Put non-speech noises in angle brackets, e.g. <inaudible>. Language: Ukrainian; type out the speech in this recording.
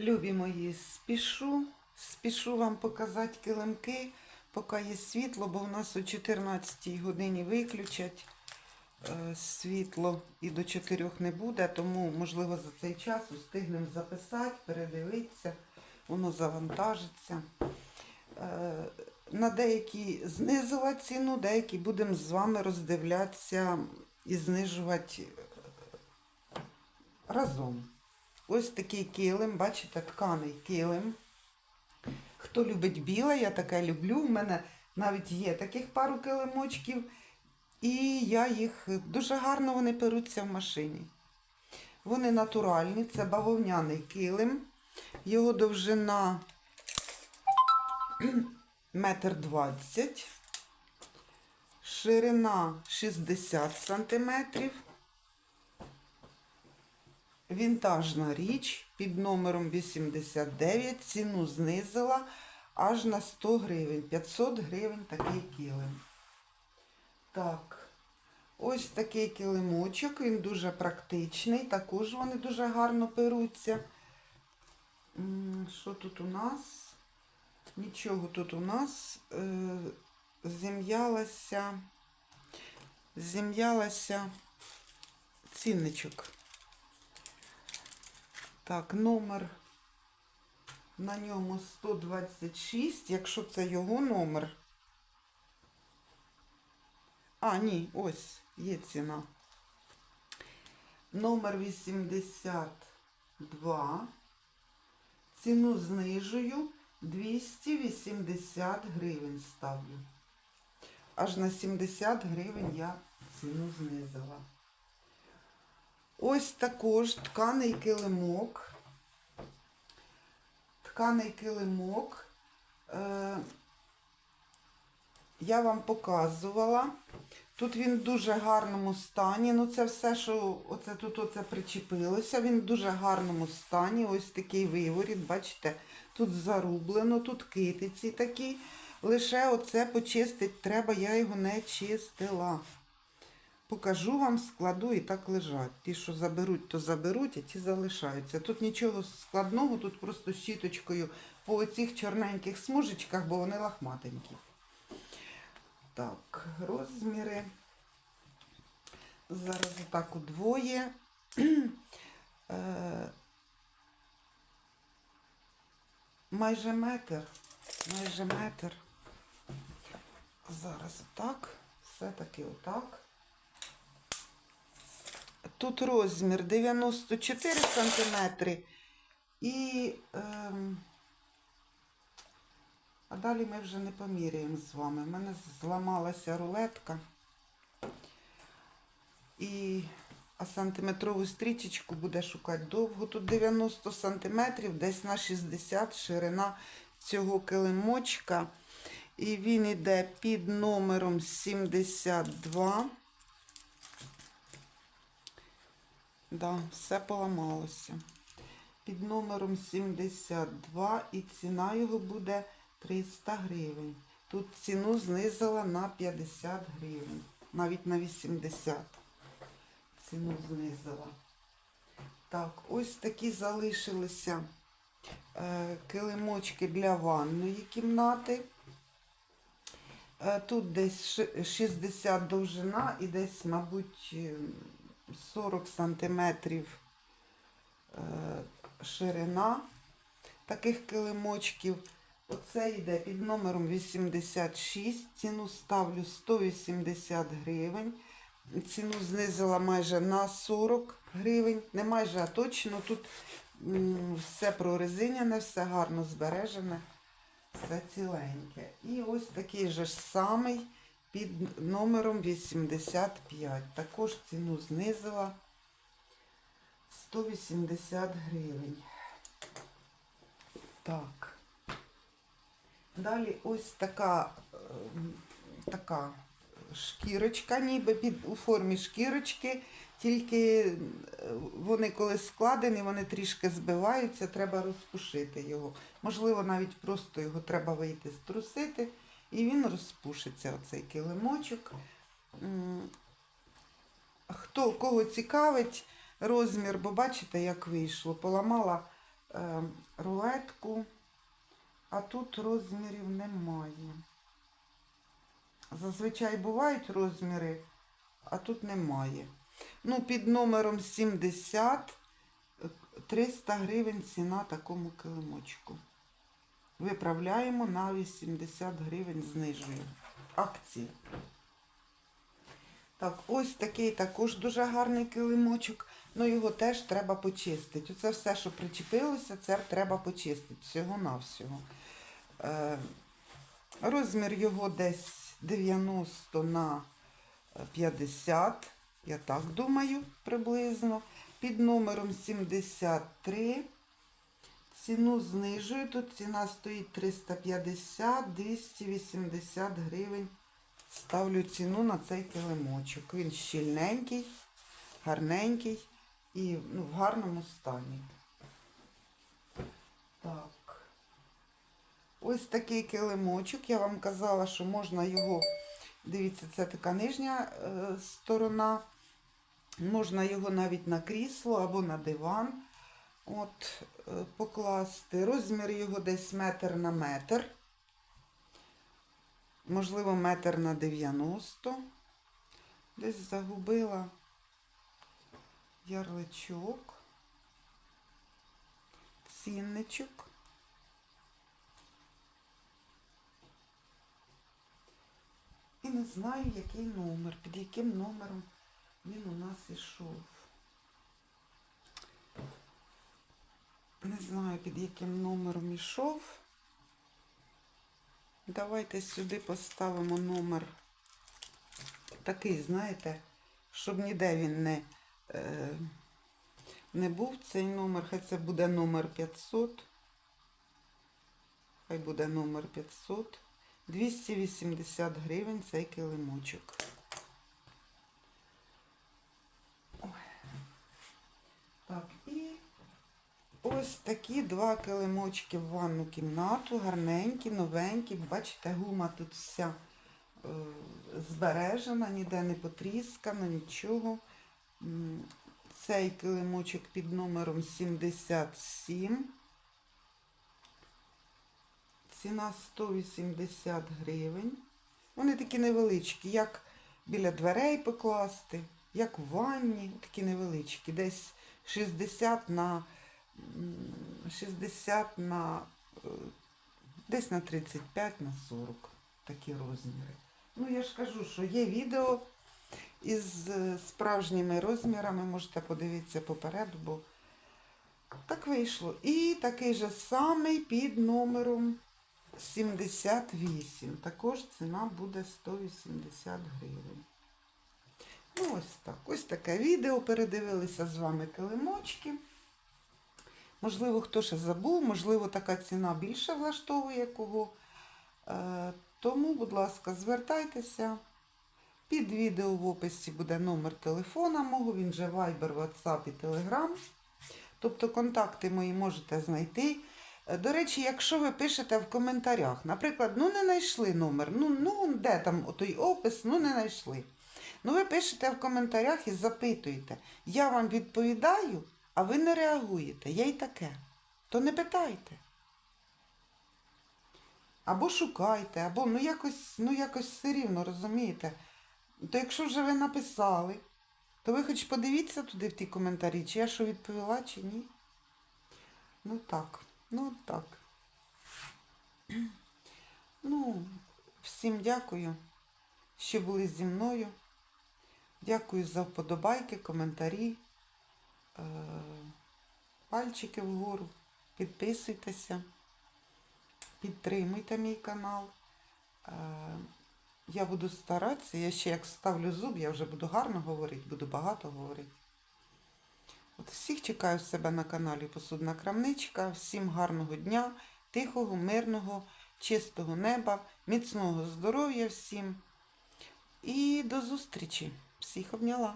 Любі мої, спішу, спішу вам показати килимки, поки є світло, бо в нас о 14 годині виключать е, світло і до 4 не буде, тому, можливо, за цей час встигнемо записати, передивитися, воно завантажиться. Е, на деякі знизила ціну, деякі будемо з вами роздивлятися і знижувати е, разом. Ось такий килим, бачите, тканий килим. Хто любить біле, я таке люблю. У мене навіть є таких пару килимочків. І я їх дуже гарно вони перуться в машині. Вони натуральні, це бавовняний килим. Його довжина <clears throat> метр двадцять, ширина 60 сантиметрів. Вінтажна річ під номером 89. Ціну знизила аж на 100 гривень. 500 гривень такий килим. Так, ось такий килимочок, він дуже практичний. Також вони дуже гарно перуться. Що тут у нас? Нічого тут у нас е, зім'ялася, зім'ялася цінничок. Так, номер на ньому 126, якщо це його номер. А, ні, ось є ціна. Номер 82. Ціну знижую 280 гривень ставлю. Аж на 70 гривень я ціну знизила. Ось також тканий килимок. Тканий килимок. Е, я вам показувала. Тут він в дуже гарному стані. Ну, це все, що оце тут оце причепилося. Він в дуже гарному стані. Ось такий виворіт, бачите, тут зарублено, тут китиці такі. Лише оце почистить треба, я його не чистила. Покажу вам, складу і так лежать. Ті, що заберуть, то заберуть, а ті залишаються. Тут нічого складного, тут просто щіточкою по оцих чорненьких смужечках, бо вони лахматенькі. Так, розміри. Зараз отак удвоє. <clears throat> Е, Майже метр. Майже метр. Зараз отак. Все-таки отак. Тут розмір 94 сантиметри. І ем, а далі ми вже не поміряємо з вами. У мене зламалася рулетка. І а сантиметрову стрічечку буде шукати довго. Тут 90 сантиметрів, десь на 60 ширина цього килимочка. І він іде під номером 72. Да, все поламалося. Під номером 72 і ціна його буде 300 гривень. Тут ціну знизила на 50 гривень, навіть на 80. Ціну знизила. Так, ось такі залишилися е, килимочки для ванної кімнати. Е, тут десь 60 довжина і десь, мабуть, 40 сантиметрів е, ширина таких килимочків. Оце йде під номером 86. Ціну ставлю 180 гривень. Ціну знизила майже на 40 гривень. Не майже, а точно. Тут все прорезиняне, все гарно збережене, все ціленьке. І ось такий же ж самий під номером 85. Також ціну знизила 180 гривень. Так. Далі ось така, ем, така шкірочка, ніби під, у формі шкірочки, тільки е, вони коли складені, вони трішки збиваються, треба розпушити його. Можливо, навіть просто його треба вийти струсити, і він розпушиться, оцей килимочок. Хто кого цікавить розмір, бо бачите, як вийшло, поламала е, рулетку, а тут розмірів немає. Зазвичай бувають розміри, а тут немає. Ну, під номером 70 е, 300 гривень ціна такому килимочку. Виправляємо на 80 гривень знижую. Акції. Так, ось такий також дуже гарний килимочок. Ну його теж треба почистити. Оце все, що причепилося, це треба почистити. Всього-навсього. Е, розмір його десь 90 на 50, я так думаю, приблизно. Під номером 73. Ціну знижую. Тут ціна стоїть 350, 280 гривень. Ставлю ціну на цей килимочок. Він щільненький, гарненький і ну, в гарному стані. Так. Ось такий килимочок. Я вам казала, що можна його. Дивіться, це така нижня е, сторона. Можна його навіть на крісло або на диван от, е, покласти. Розмір його десь метр на метр. Можливо, метр на 90. Десь загубила ярличок, цінничок. І не знаю, який номер, під яким номером він у нас ішов. Не знаю, під яким номером ішов. Давайте сюди поставимо номер такий, знаєте, щоб ніде він не, е, не був цей номер. Хай це буде номер 500. Хай буде номер 500. 280 гривень цей килимочок. Ой. Так, і ось такі два килимочки в ванну кімнату, гарненькі, новенькі. Бачите, гума тут вся е, збережена, ніде не потріскана, нічого. Цей килимочок під номером 77. Ціна 180 гривень. Вони такі невеличкі, як біля дверей покласти, як в ванні, такі невеличкі. Десь 60 на 60 на е, десь на 35 на 40 такі розміри. Ну, я ж кажу, що є відео із е, справжніми розмірами, можете подивитися попереду, бо так вийшло. І такий же самий під номером 78. Також ціна буде 180 гривень. Ну, ось так. Ось таке відео. Передивилися з вами килимочки. Можливо, хто ще забув, можливо, така ціна більше влаштовує кого. Е, Тому, будь ласка, звертайтеся. Під відео в описі буде номер телефона мого, він же Viber, WhatsApp і Telegram. Тобто контакти мої можете знайти. Е, До речі, якщо ви пишете в коментарях, наприклад, ну не знайшли номер, ну, ну де там той опис, ну не знайшли. Ну ви пишете в коментарях і запитуєте. Я вам відповідаю, а ви не реагуєте. Я й таке. То не питайте. Або шукайте, або ну якось, ну якось все рівно, розумієте? То якщо вже ви написали, то ви хоч подивіться туди в ті коментарі, чи я що відповіла, чи ні. Ну так, ну так. <clears throat> Ну, всім дякую, що були зі мною. Дякую за вподобайки, коментарі, пальчики вгору. Підписуйтеся, підтримуйте мій канал. Е, Я буду старатися, я ще як ставлю зуб, я вже буду гарно говорити, буду багато говорити. От всіх чекаю в себе на каналі Посудна Крамничка. Всім гарного дня, тихого, мирного, чистого неба, міцного здоров'я всім. І до зустрічі. Всіх обняла.